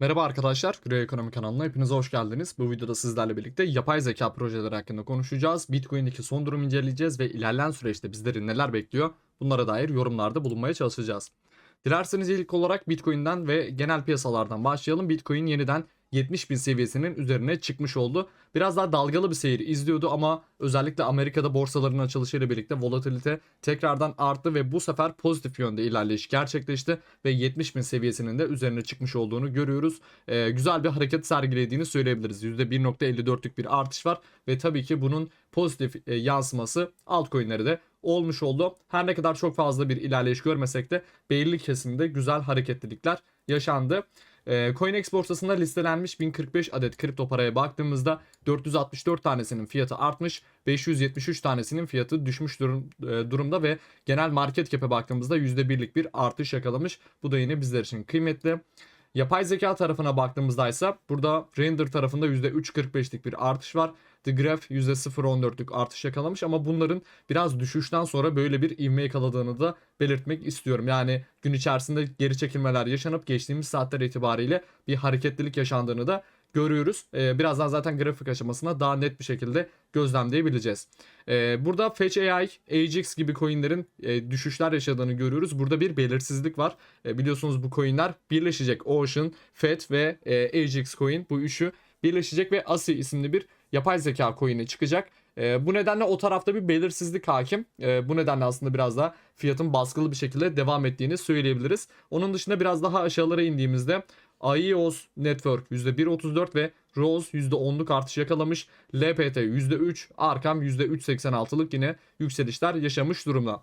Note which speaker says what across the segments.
Speaker 1: Merhaba arkadaşlar, Grey Ekonomi kanalına hepinize hoş geldiniz. Bu videoda sizlerle birlikte yapay zeka projeleri hakkında konuşacağız. Bitcoin'deki son durumu inceleyeceğiz ve ilerleyen süreçte bizleri neler bekliyor bunlara dair yorumlarda bulunmaya çalışacağız. Dilerseniz ilk olarak Bitcoin'den ve genel piyasalardan başlayalım. Bitcoin yeniden 70 bin seviyesinin üzerine çıkmış oldu. Biraz daha dalgalı bir seyir izliyordu ama özellikle Amerika'da borsaların açılışıyla birlikte volatilite tekrardan arttı ve bu sefer pozitif yönde ilerleyiş gerçekleşti ve 70 bin seviyesinin de üzerine çıkmış olduğunu görüyoruz. Ee, güzel bir hareket sergilediğini söyleyebiliriz. %1.54'lük bir artış var ve tabii ki bunun pozitif e, yansıması altcoin'lere de olmuş oldu. Her ne kadar çok fazla bir ilerleyiş görmesek de belirli kesimde güzel hareketlilikler yaşandı. E, CoinEx borsasında listelenmiş 1045 adet kripto paraya baktığımızda 464 tanesinin fiyatı artmış, 573 tanesinin fiyatı düşmüş durum, e, durumda ve genel market cap'e baktığımızda %1'lik bir artış yakalamış. Bu da yine bizler için kıymetli. Yapay zeka tarafına baktığımızda ise burada render tarafında %3.45'lik bir artış var. The Graph %0.14'lük artış yakalamış ama bunların biraz düşüşten sonra böyle bir ivme yakaladığını da belirtmek istiyorum. Yani gün içerisinde geri çekilmeler yaşanıp geçtiğimiz saatler itibariyle bir hareketlilik yaşandığını da görüyoruz. Ee, birazdan zaten grafik aşamasına daha net bir şekilde gözlemleyebileceğiz. Ee, burada Fetch AI, AGX gibi coinlerin e, düşüşler yaşadığını görüyoruz. Burada bir belirsizlik var. E, biliyorsunuz bu coinler birleşecek. Ocean, FET ve e, AGX coin bu üçü birleşecek ve ASI isimli bir yapay zeka coin'i çıkacak. E, bu nedenle o tarafta bir belirsizlik hakim. E, bu nedenle aslında biraz daha fiyatın baskılı bir şekilde devam ettiğini söyleyebiliriz. Onun dışında biraz daha aşağılara indiğimizde IEOS Network %1.34 ve Rose %10'luk artış yakalamış. LPT %3, Arkam %3.86'lık yine yükselişler yaşamış durumda.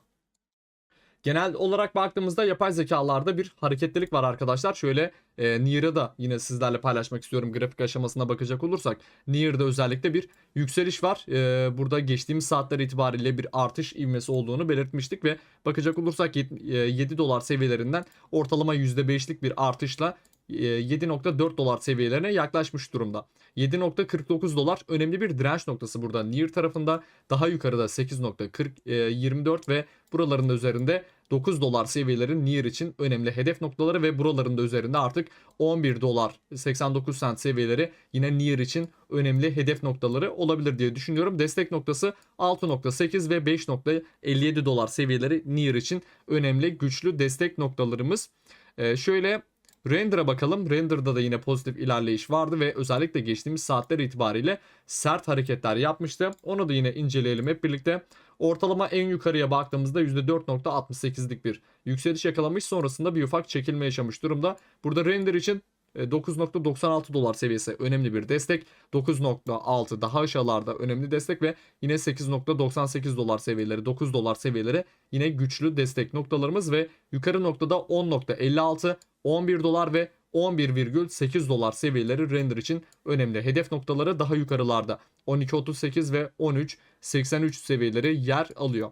Speaker 1: Genel olarak baktığımızda yapay zekalarda bir hareketlilik var arkadaşlar. Şöyle e, Near'ı da yine sizlerle paylaşmak istiyorum. Grafik aşamasına bakacak olursak Near'da özellikle bir yükseliş var. E, burada geçtiğimiz saatler itibariyle bir artış ivmesi olduğunu belirtmiştik ve bakacak olursak 7 dolar seviyelerinden ortalama %5'lik bir artışla 7.4 dolar seviyelerine yaklaşmış durumda. 7.49 dolar önemli bir direnç noktası burada. Near tarafında daha yukarıda 8.24 ve buraların üzerinde 9 dolar seviyeleri Near için önemli hedef noktaları ve buraların da üzerinde artık 11 dolar 89 sent seviyeleri yine Near için önemli hedef noktaları olabilir diye düşünüyorum. Destek noktası 6.8 ve 5.57 dolar seviyeleri Near için önemli güçlü destek noktalarımız. Ee, şöyle Render'a bakalım. Render'da da yine pozitif ilerleyiş vardı ve özellikle geçtiğimiz saatler itibariyle sert hareketler yapmıştı. Onu da yine inceleyelim hep birlikte. Ortalama en yukarıya baktığımızda %4.68'lik bir yükseliş yakalamış. Sonrasında bir ufak çekilme yaşamış durumda. Burada render için 9.96 dolar seviyesi önemli bir destek. 9.6 daha aşağılarda önemli destek ve yine 8.98 dolar seviyeleri 9 dolar seviyeleri yine güçlü destek noktalarımız ve yukarı noktada 10.56 11 dolar ve 11,8 dolar seviyeleri render için önemli. Hedef noktaları daha yukarılarda 12.38 ve 13.83 seviyeleri yer alıyor.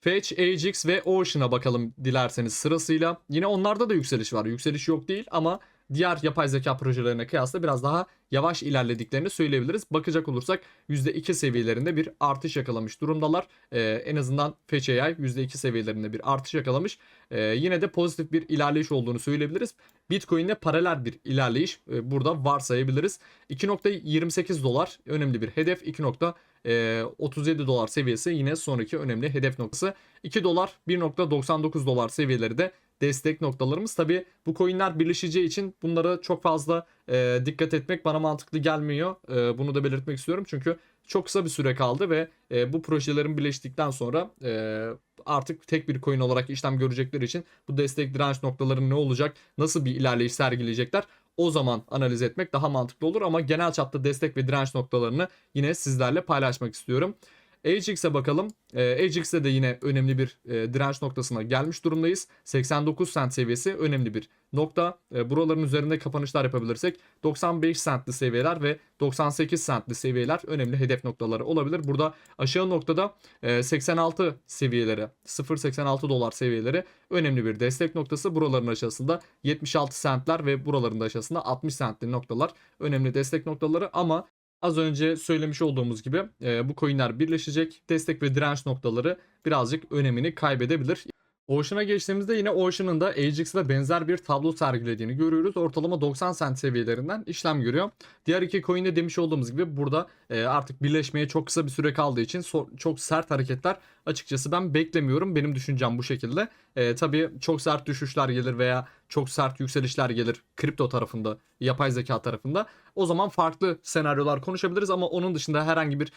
Speaker 1: Fetch, AGX ve Ocean'a bakalım dilerseniz sırasıyla. Yine onlarda da yükseliş var. Yükseliş yok değil ama diğer yapay zeka projelerine kıyasla biraz daha yavaş ilerlediklerini söyleyebiliriz. Bakacak olursak %2 seviyelerinde bir artış yakalamış durumdalar. Ee, en azından Fetch AI %2 seviyelerinde bir artış yakalamış. Ee, yine de pozitif bir ilerleyiş olduğunu söyleyebiliriz. Bitcoin'le paralel bir ilerleyiş e, burada varsayabiliriz. 2.28 dolar önemli bir hedef. 2.37 dolar seviyesi yine sonraki önemli hedef noktası. 2 dolar 1.99 dolar seviyeleri de destek noktalarımız. Tabi bu coinler birleşeceği için bunlara çok fazla e, dikkat etmek bana mantıklı gelmiyor. E, bunu da belirtmek istiyorum çünkü çok kısa bir süre kaldı ve e, bu projelerin birleştikten sonra e, artık tek bir coin olarak işlem görecekleri için bu destek direnç noktaları ne olacak, nasıl bir ilerleyiş sergileyecekler o zaman analiz etmek daha mantıklı olur ama genel çapta destek ve direnç noktalarını yine sizlerle paylaşmak istiyorum. AGX'e bakalım. E, de yine önemli bir e, direnç noktasına gelmiş durumdayız. 89 cent seviyesi önemli bir nokta. E, buraların üzerinde kapanışlar yapabilirsek 95 centli seviyeler ve 98 centli seviyeler önemli hedef noktaları olabilir. Burada aşağı noktada e, 86 seviyeleri 0.86 dolar seviyeleri önemli bir destek noktası. Buraların aşağısında 76 centler ve buraların da aşağısında 60 centli noktalar önemli destek noktaları ama Az önce söylemiş olduğumuz gibi e, bu coinler birleşecek. Destek ve direnç noktaları birazcık önemini kaybedebilir. Ocean'a geçtiğimizde yine Ocean'ın da AJAX'la benzer bir tablo sergilediğini görüyoruz. Ortalama 90 cent seviyelerinden işlem görüyor. Diğer iki coin'de demiş olduğumuz gibi burada e, artık birleşmeye çok kısa bir süre kaldığı için çok sert hareketler açıkçası ben beklemiyorum. Benim düşüncem bu şekilde. E, tabii çok sert düşüşler gelir veya çok sert yükselişler gelir kripto tarafında, yapay zeka tarafında. O zaman farklı senaryolar konuşabiliriz ama onun dışında herhangi bir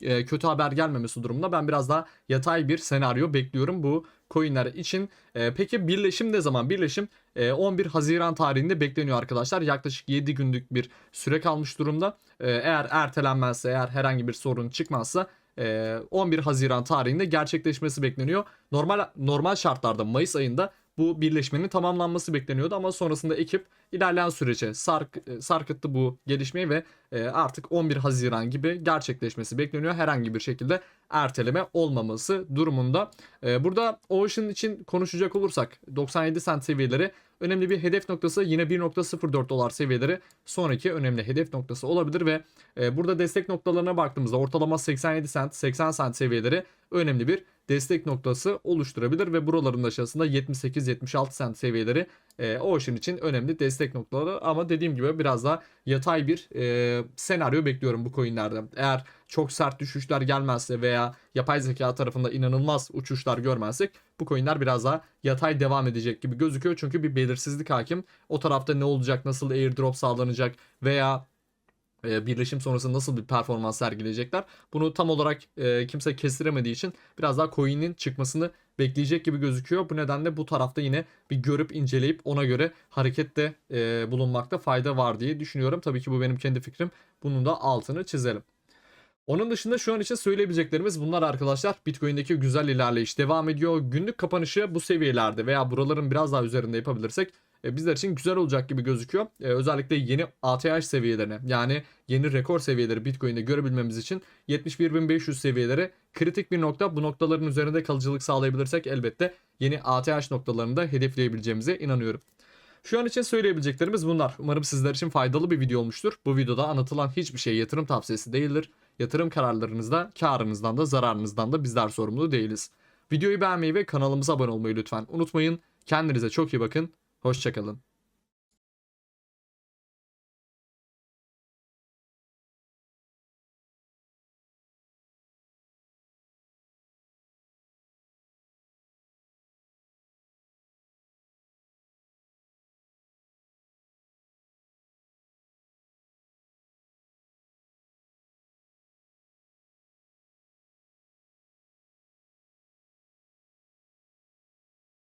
Speaker 1: e, kötü haber gelmemesi durumunda ben biraz daha yatay bir senaryo bekliyorum bu coinler için. E, peki birleşim ne zaman? Birleşim e, 11 Haziran tarihinde bekleniyor arkadaşlar. Yaklaşık 7 günlük bir süre kalmış durumda. E, eğer ertelenmezse, eğer herhangi bir sorun çıkmazsa e, 11 Haziran tarihinde gerçekleşmesi bekleniyor. Normal normal şartlarda Mayıs ayında bu birleşmenin tamamlanması bekleniyordu ama sonrasında ekip ilerleyen sürece sark, e, sarkıttı bu gelişmeyi ve e, artık 11 Haziran gibi gerçekleşmesi bekleniyor. Herhangi bir şekilde erteleme olmaması durumunda. E, burada Ocean için konuşacak olursak 97 cent seviyeleri önemli bir hedef noktası yine 1.04 dolar seviyeleri sonraki önemli hedef noktası olabilir ve e, burada destek noktalarına baktığımızda ortalama 87 cent 80 cent seviyeleri önemli bir destek noktası oluşturabilir ve buraların aşağısında 78-76 cent seviyeleri e, Ocean için önemli destek noktaları ama dediğim gibi biraz daha yatay bir e, senaryo bekliyorum bu coinlerde. Eğer çok sert düşüşler gelmezse veya yapay zeka tarafında inanılmaz uçuşlar görmezsek bu coinler biraz daha yatay devam edecek gibi gözüküyor. Çünkü bir belirsizlik hakim. O tarafta ne olacak, nasıl airdrop sağlanacak veya e, birleşim sonrası nasıl bir performans sergileyecekler. Bunu tam olarak e, kimse kestiremediği için biraz daha coin'in çıkmasını bekleyecek gibi gözüküyor. Bu nedenle bu tarafta yine bir görüp inceleyip ona göre harekette e, bulunmakta fayda var diye düşünüyorum. Tabii ki bu benim kendi fikrim. Bunun da altını çizelim. Onun dışında şu an için söyleyebileceklerimiz bunlar arkadaşlar. Bitcoin'deki güzel ilerleyiş devam ediyor. Günlük kapanışı bu seviyelerde veya buraların biraz daha üzerinde yapabilirsek bizler için güzel olacak gibi gözüküyor. E, özellikle yeni ATH seviyelerine yani yeni rekor seviyeleri Bitcoin'de görebilmemiz için 71.500 seviyeleri kritik bir nokta. Bu noktaların üzerinde kalıcılık sağlayabilirsek elbette yeni ATH noktalarını da hedefleyebileceğimize inanıyorum. Şu an için söyleyebileceklerimiz bunlar. Umarım sizler için faydalı bir video olmuştur. Bu videoda anlatılan hiçbir şey yatırım tavsiyesi değildir. Yatırım kararlarınızda karınızdan da zararınızdan da bizler sorumlu değiliz. Videoyu beğenmeyi ve kanalımıza abone olmayı lütfen unutmayın. Kendinize çok iyi bakın. Hoşçakalın.